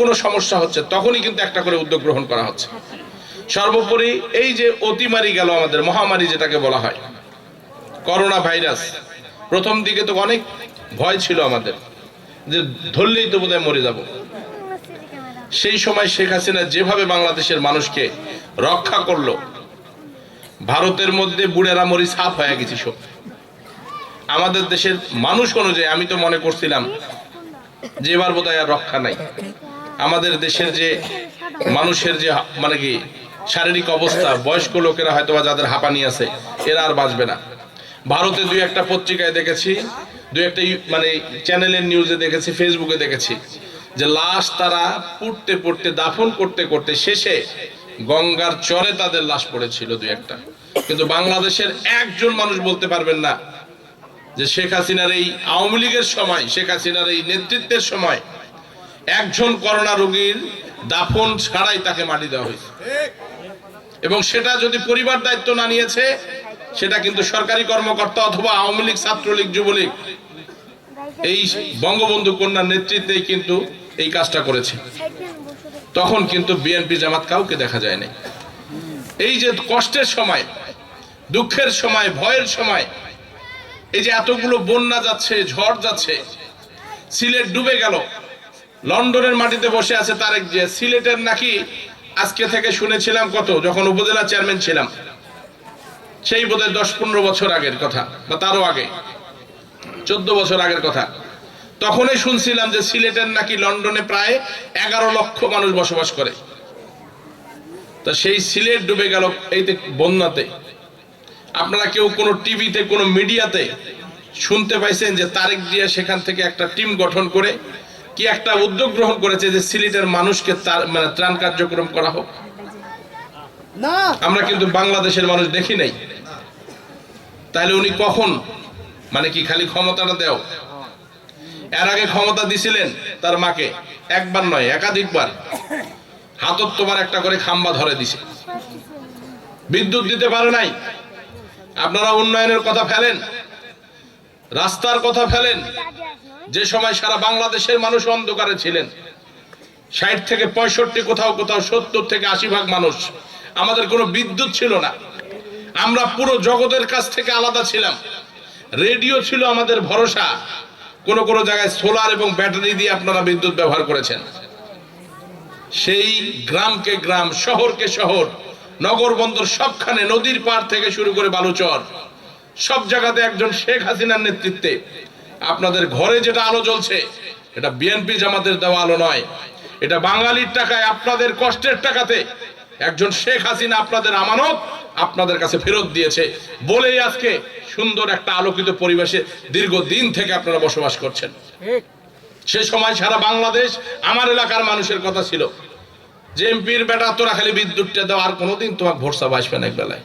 কোনো সমস্যা হচ্ছে, তখনই কিন্তু একটা করে উদ্যোগ গ্রহণ করা হচ্ছে। সর্বোপরি এই যে অতিমারি গেল আমাদের, মহামারী যেটাকে বলা হয়, করোনা ভাইরাস, প্রথম দিকে তো অনেক ভয় ছিল আমাদের, যে ধরলেই তো বোধহয় মরে যাব। সেই সময় শেখ হাসিনা যেভাবে বাংলাদেশের মানুষকে রক্ষা করল, ভারতের মধ্যে বুড়েরা মরি সাফ হয়ে গেছি সব। আমাদের দেশের মানুষ অনুযায়ী, আমি তো মনে করছিলাম যে এবার বোধহয় আর রক্ষা নাই। আমাদের দেশের যে মানুষের যে মানে কি, শারীরিক অবস্থা, বয়স্ক লোকেরা হয়তো বা যাদের হাঁপানি আছে, এরা আর বাঁচবে না। ভারতে দুই একটা পত্রিকায় দেখেছি, দুই একটা মানে চ্যানেলের নিউজে দেখেছি, ফেসবুকে দেখেছি, যে লাশ তারা পুড়তে পুড়তে দাফন করতে করতে শেষে গঙ্গার চরে তাদের লাশ পড়েছিল দুই একটা। কিন্তু বাংলাদেশের একজন মানুষ বলতে পারবেন না, যে শেখ হাসিনার এই আওয়ামী লীগের সময়, শেখ হাসিনার এই নেতৃত্বের সময় একজন করোনা রোগীর দাফন ছাড়াই তাকে মাটি দেওয়া হয়েছে। এবং সেটা যদি পরিবার দায়িত্ব না নিয়েছে, সেটা কিন্তু সরকারি কর্মকর্তা অথবা আওয়ামী লীগ, ছাত্রলীগ, যুবলীগ এই বঙ্গবন্ধু কন্যার নেতৃত্বেই কিন্তু এই কাজটা করেছে। তখন কিন্তু বিএনপি জামাত কাউকে দেখা যায় নাই। এই যে কষ্টের সময়, দুঃখের সময়, ভয়ের সময়, এই যে এতগুলো বন্যা যাচ্ছে, ঝড় যাচ্ছে, সিলেট ডুবে গেল লন্ডনের মাটিতে বসে আছে তারেক যে সিলেটের নাকি আজকে থেকে শুনেছিলাম কত? যখন উপজেলা চেয়ারম্যান ছিলাম। সেই বোধহয় দশ পনেরো বছর আগের কথা, বা তারও আগে। চোদ্দ বছর আগের কথা। তখনই শুনছিলাম যে সিলেটের নাকি লন্ডনে প্রায় এগারো লক্ষ মানুষ বসবাস করে। তা সেই সিলেট ডুবে গেল এই যে বন্যাতে। আপনারা কেউ কোনো টিভিতে, কোনো মিডিয়াতে শুনতে পাইছেন যে তারেক জিয়া সেখান থেকে একটা টিম গঠন করে কি একটা উদ্যোগ গ্রহণ করেছে যে সিলেটের মানুষকে তার মানে ত্রাণ কার্যক্রম করা হোক? না। আমরা কিন্তু বাংলাদেশের মানুষ দেখি নাই। তাহলে উনি কখন? মানে কি খালি ক্ষমতাটা দেও? এর আগে ক্ষমতা দিছিলেন তার মাকে একবার নয় একাধিকবার। হাতত তোমার একটা করে খাম্বা ধরে দিছে। বিদ্যুৎ দিতে পারে নাই? আপনারা উন্নয়নের কথা ফেলেন? রাস্তার কথা ফেলেন। যে সময় সারা বাংলাদেশের মানুষ অন্ধকারে ছিলেন। ষাট থেকে পঁয়ষট্টি কোথাও কোথাও সত্তর থেকে আশি ভাগ মানুষ। আমাদের কোনো বিদ্যুৎ ছিল না। আমরা পুরো জগতের কাছ থেকে আলাদা ছিলাম। রেডিও ছিল আমাদের ভরসা। কোন কোন জায়গায় সোলার এবং ব্যাটারি দিয়ে আপনারা বিদ্যুৎ ব্যবহার করেছেন। সেই গ্রামকে গ্রাম, শহরকে শহর নগর বন্দর সবখানে নদীর পার থেকে শুরু করে বালুচর। সব জায়গাতে একজন শেখ হাসিনার নেতৃত্বে। আপনাদের ঘরে যেটা আলো জ্বলছে এটা বিএনপি জামাতের দেওয়া আলো নয়। এটা বাঙালির টাকায় আপনাদের কষ্টের টাকাতে একজন শেখ হাসিনা আপনাদের আমানত আপনাদের কাছে ফেরত দিয়েছে। বলেই আজকে সুন্দর একটা আলোকিত পরিবেশে দীর্ঘদিন থেকে আপনারা বসবাস করছেন। সে সময় সারা বাংলাদেশ আমার এলাকার মানুষের কথা ছিল। যে এমপির বেটা তোরা খালি বিদ্যুৎটা দাও আর কোনোদিন তোমার ভরসা বাসবে না এক বেলায়